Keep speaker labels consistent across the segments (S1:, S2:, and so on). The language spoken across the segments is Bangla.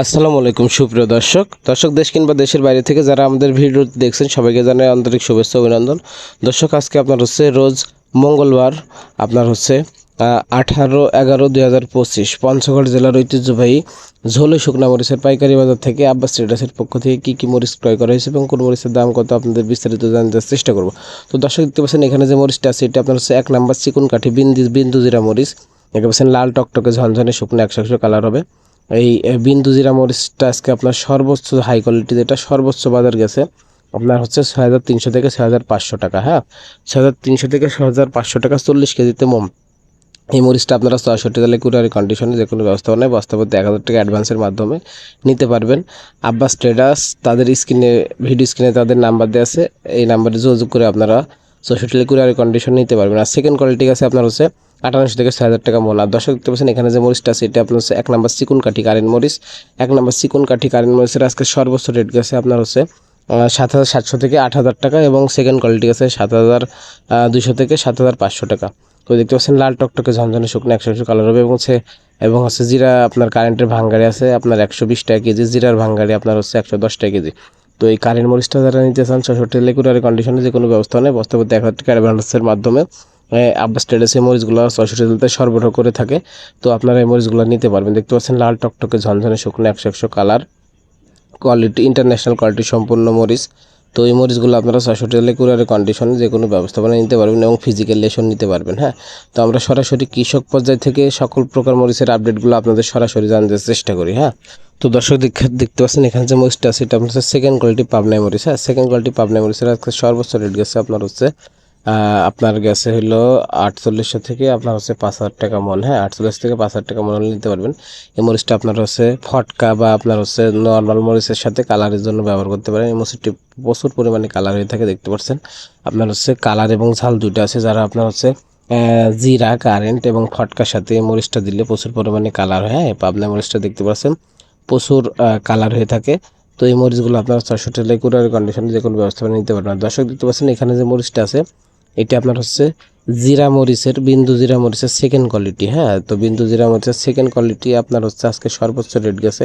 S1: আসসালামু আলাইকুম, সুপ্রিয় দর্শক। দর্শক, দেশ কিংবা দেশের বাইরে থেকে যারা আমাদের ভিডিও দেখছেন, সবাইকে জানাই আন্তরিক শুভেচ্ছা অভিনন্দন। দর্শক, আজকে আপনার হচ্ছে রোজ মঙ্গলবার, আপনার হচ্ছে আঠারো এগারো দুই হাজার পঁচিশ, পঞ্চগড় জেলার ঐতিহ্যবাহী ঝোলে শুকনা মরিচের পাইকারি বাজার থেকে আব্বাস ট্রেডার্সের পক্ষ থেকে কী কী মরিচ ক্রয় করা হয়েছে এবং কোন মরিচের দাম কত, আপনাদের বিস্তারিত জানতে চেষ্টা করব। তো দর্শক, দেখতে পাচ্ছেন, এখানে যে মরিচটা আছে, এটা আপনার হচ্ছে এক নাম্বার চিকুন কাঠি বিন্দু বিন্দু জিরা মরিচ। দেখতে পাচ্ছেন, লাল টকটকে ঝনঝনে শুকনো একশো একশো কালার হবে। এই বিন্দু জিরা মরিচটা আজকে আপনার সর্বোচ্চ হাই কোয়ালিটি যেটা সর্বোচ্চ বাজার গেছে, আপনার হচ্ছে ছয় হাজার তিনশো থেকে ছয় হাজার পাঁচশো টাকা হ্যাঁ? ছয় হাজার তিনশো থেকে ছয় হাজার পাঁচশো টাকা চল্লিশ কেজিতে মম। এই মরিচটা আপনারা ছয়ষট্টি তালে কুরিয়ারি কন্ডিশনে যে কোনো ব্যবস্থাপনায় বাস্তবতে এক হাজার টাকা অ্যাডভান্সের মাধ্যমে নিতে পারবেন। আব্বাস ট্রেডার্স তাদের স্ক্রিনে ভিডিও স্ক্রিনে তাদের নাম্বার দেওয়া আছে, এই নাম্বারে যোগাযোগ করে আপনারা চৌষট্টি কুরিয়ারি কন্ডিশন নিতে পারবেন। আর সেকেন্ড কোয়ালিটি আছে আপনার হচ্ছে আটান্নশো থেকে ছয় হাজার টাকা আর দর্শক দেখতে পাচ্ছেন, এখানে যে মরিচটা আছে, এটা আপনার হচ্ছে এক নাম্বার চিকুন কাঠি কারেন্ট মরিচ। এক নাম্বার চিকুন কাঠি কারেন্ট মরিচের আজকে সর্বোচ্চ রেট গেছে আপনার হচ্ছে সাত হাজার সাতশো থেকে আট হাজার টাকা এবং সেকেন্ড কোয়ালিটি আছে সাত হাজার দুশো থেকে সাত হাজার পাঁচশো টাকা। তো দেখতে পাচ্ছেন, লাল টকটকে ঝনঝনে শুকনো একশো একশো কালার হবে এবং হচ্ছে এবং হচ্ছে জিরা আপনার কারেন্টের ভাঙ্গারি আছে, আপনার একশো বিশ টাকা কেজি, জিরার ভাঙ্গারি আপনার হচ্ছে একশো দশ টাকা কেজি। তো এই কারেন্ট মরিচটা যারা নিতে চান ছশোটি লেকুরারি কন্ডিশনে যে কোনো ব্যবস্থা নেই বস্তাপতি এক হাজার টাকা অ্যাডভান্সের মাধ্যমে। আব্বাস ট্রেডার্স এই মরিচগুলো ছয়শোটি তেলতে সরবরাহ করে থাকে। তো আপনারা এই মরিচগুলো নিতে পারবেন। দেখতে পাচ্ছেন লাল টকটকে ঝনঝনে শুকনো একশো একশো কালার। কোয়ালিটি ইন্টারন্যাশনাল কোয়ালিটি সম্পূর্ণ মরিচ। তো এই মরিচগুলো আপনারা ছয়শো টেলে কুরিয়ারের কন্ডিশনে যে কোনো ব্যবস্থাপনা নিতে পারবেন এবং ফিজিক্যাল লেশন নিতে পারবেন হ্যাঁ? তো আমরা সরাসরি কৃষক পর্যায় থেকে সকল প্রকার মরিচের আপডেটগুলো আপনাদের সরাসরি জানতে চেষ্টা করি হ্যাঁ? তো দর্শক দেখ- দেখতে পাচ্ছেন এখানে যে মরিচটা আছে, এটা আপনার সেকেন্ড কোয়ালিটি পাবনাই মরিচ হ্যাঁ? সেকেন্ড কোয়ালিটি পাবনাই মরিচের আজকে সর্বোচ্চ রেট গেছে আপনার হচ্ছে আপনার গেছে হলো আটচল্লিশশো থেকে আপনার হচ্ছে পাঁচ হাজার টাকা মন। হ্যাঁ আটচল্লিশ থেকে পাঁচ হাজার টাকা মন হলে নিতে পারবেন। এই মরিচটা আপনার হচ্ছে ফটকা বা আপনার হচ্ছে নর্মাল মরিচের সাথে কালারের জন্য ব্যবহার করতে পারেন। এই মরিচটি প্রচুর পরিমাণে কালার হয়ে থাকে, দেখতে পাচ্ছেন। আপনার হচ্ছে কালার এবং ঝাল দুইটা আছে, যারা আপনার হচ্ছে জিরা কারেন্ট এবং ফটকার সাথে এই মরিচটা দিলে প্রচুর পরিমাণে কালার হয়। হ্যাঁ পাবনা মরিচটা দেখতে পাচ্ছেন, প্রচুর কালার হয়ে থাকে। তো এই মরিচগুলো আপনারা ছশো টেলে কুরার কন্ডিশনে যে কোনো ব্যবস্থা নিতে পারবেন। দর্শক দেখতে পাচ্ছেন, এখানে যে মরিচটা আছে এটা আপনার হচ্ছে জিরা মরিচের, বিন্দু জিরা মরিচের সেকেন্ড কোয়ালিটি হ্যাঁ? তো বিন্দু জিরা মরিচের সেকেন্ড কোয়ালিটি আপনার হচ্ছে আজকে সর্বোচ্চ রেট গেছে।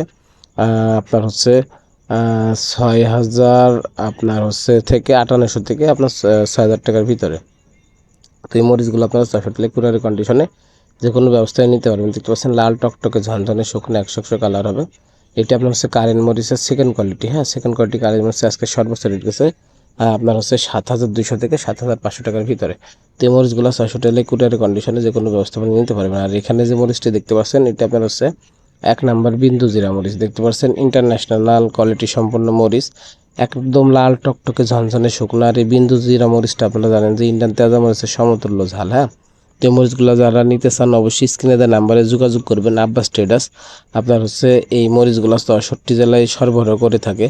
S1: আপনার হচ্ছে ছয় হাজার, আপনার হচ্ছে থেকে আটান্নশো থেকে আপনার ছয় হাজার টাকার ভিতরে। তো এই মরিচগুলো আপনারা ছশো টেলে কুরারি কন্ডিশনে যে কোনো ব্যবস্থায় নিতে পারবেন। দেখতে পাচ্ছেন লাল টকটকে ঝনঝনে শুকনো একশো একশো কালার হবে। এটা আপনার হচ্ছে কারেন্ট মরিচের সেকেন্ড কোয়ালিটি হ্যাঁ? সেকেন্ড কোয়ালিটি কারেন্ট মরিচ আজকে সর্বোচ্চ রেট গেছে আপনার হচ্ছে সাত হাজার দুশো থেকে সাত হাজার পাঁচশো টাকার ভিতরে। তো এই মরিচগুলো ছয়শো টেলে কুটের কন্ডিশনে যে কোনো ব্যবস্থাপনা নিতে পারবেন। আর এখানে যে মরিচটি দেখতে পাচ্ছেন, এটা আপনার হচ্ছে এক নাম্বার বিন্দু জিরা মরিচ। দেখতে পাচ্ছেন ইন্টারন্যাশনাল লাল কোয়ালিটি সম্পন্ন মরিচ। একদম লাল টকটকে ঝনঝনে শুকনো। আর এই বিন্দু জিরা মরিচটা আপনারা জানেন যে ইন্ডিয়ান তেজা মরিচের সমতুল্য ঝাল হ্যাঁ? এই মরিচগুলো যারা নিতে চান, অবশ্যই স্ক্রিনে দেওয়া নাম্বারে যোগাযোগ করবেন। আব্বাস ট্রেডার্স আপনার হচ্ছে এই মরিচগুলো চৌষট্টি জেলায় সরবরাহ করে থাকে,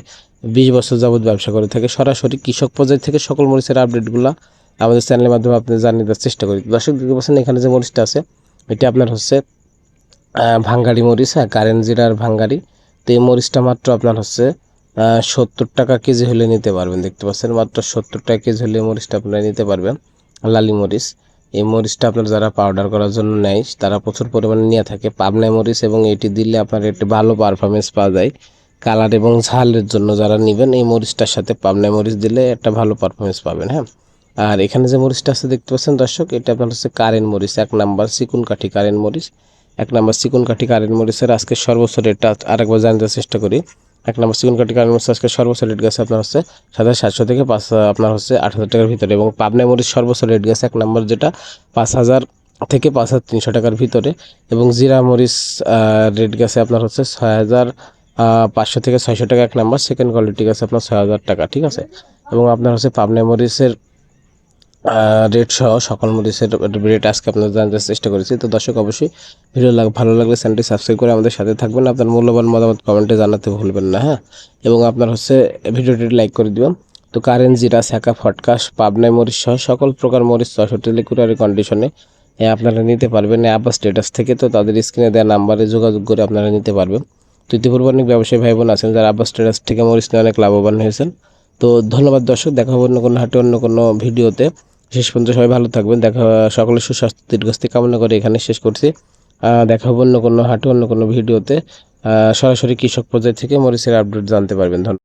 S1: বিশ বছর যাবত ব্যবসা করে থাকে। সরাসরি কৃষক পর্যায় থেকে সকল মরিচের আপডেটগুলো আমাদের চ্যানেলের মাধ্যমে আপনি জানিয়ে দেওয়ার চেষ্টা করি। দর্শক, দেখতে পাচ্ছেন এখানে যে মরিচটা আছে, এটা আপনার হচ্ছে ভাঙ্গাড়ি মরিচ হ্যাঁ কারেন্ট জিরার ভাঙ্গাড়ি। তো এই মরিচটা মাত্র আপনার হচ্ছে সত্তর টাকা কেজি হলে নিতে পারবেন। দেখতে পাচ্ছেন মাত্র সত্তর টাকা কেজি হলে মরিচটা আপনারা নিতে পারবেন, লালি মরিচ। এই মরিচটা আপনার যারা পাউডার করার জন্য নেয়, তারা প্রচুর পরিমাণে নিয়ে থাকে। পাবনাই মরিচ এবং এটি দিলে আপনার একটি ভালো পারফরমেন্স পাওয়া যায়। কালার এবং ঝালের জন্য যারা নেবেন, এই মরিচটার সাথে পাবনাই মরিচ দিলে একটা ভালো পারফরমেন্স পাবেন হ্যাঁ? আর এখানে যে মরিচটা আছে, দেখতে পাচ্ছেন দর্শক, এটা আপনার হচ্ছে কারেন্ট মরিচ, এক নাম্বার চিকুন কাঠি কারেন্ট মরিচ। এক নাম্বার চিকুন কাঠি কারেন্ট মরিচের আজকে সর্বোচ্চ রেটটা আরেকবার জানতে চেষ্টা করি। এক নম্বর চিকন কাঠি কারণ আজকে সর্বোচ্চ রেট গেছে আপনার হচ্ছে সাত সাতশো থেকে পাঁচ আপনার হচ্ছে আট হাজার টাকার ভিতরে। এবং পাবনা মরিচ সর্বোচ্চ রেট গেছে এক নম্বর যেটা পাঁচ হাজার থেকে পাঁচ হাজার তিনশো টাকার ভিতরে। এবং জিরা মরিচ রেট গেছে আপনার হচ্ছে ছয় হাজার পাঁচশো থেকে ছয়শো টাকা এক নম্বর। সেকেন্ড কোয়ালিটি গেছে আপনার ছয় হাজার টাকা, ঠিক আছে? এবং আপনার হচ্ছে পাবনা মরিচের রেট সহ সকল মরিচের রেট আজকে আপনাদের জানার চেষ্টা করেছি। তো দর্শক, অবশ্যই ভিডিও ভালো লাগলে চ্যানেলটি সাবস্ক্রাইব করে আমাদের সাথে থাকবেন। আপনার মূল্যবান মতামত কমেন্টে জানাতে ভুলবেন না হ্যাঁ? এবং আপনার হচ্ছে ভিডিওটি লাইক করে দিবেন। তো কারেন্ট জিরা শাখা ফটকাস পাবনাই মরিচ সহ সকল প্রকার মরিচ চৌষট্টি লিকুরারি কন্ডিশনে আপনারা নিতে পারবেন। আবার স্ট্যাটাস থেকে তো তাদের স্ক্রিনে দেওয়া নাম্বারে যোগাযোগ করে আপনারা নিতে পারবেন। তো ইতিপূর্বে অনেক ব্যবসায়ী ভাই বোন আছেন যারা আবার স্ট্যাটাস থেকে মরিচ নিয়ে অনেক লাভবান হয়েছেন। তো ধন্যবাদ দর্শক, দেখা হবে অন্য কোনো হাটে, অন্য কোনো ভিডিওতে শেষ পর্যন্ত সবাই ভালো থাকবেন। দেখা, সকলের সুস্বাস্থ্য দীর্ঘস্থি কামনা করে এখানে শেষ করছি। দেখা হবে অন্য কোনো হাটে, অন্য কোনো ভিডিওতে। সরাসরি কৃষক পর্যায় থেকে মরিচের আপডেট জানতে পারবেন। ধন্যবাদ।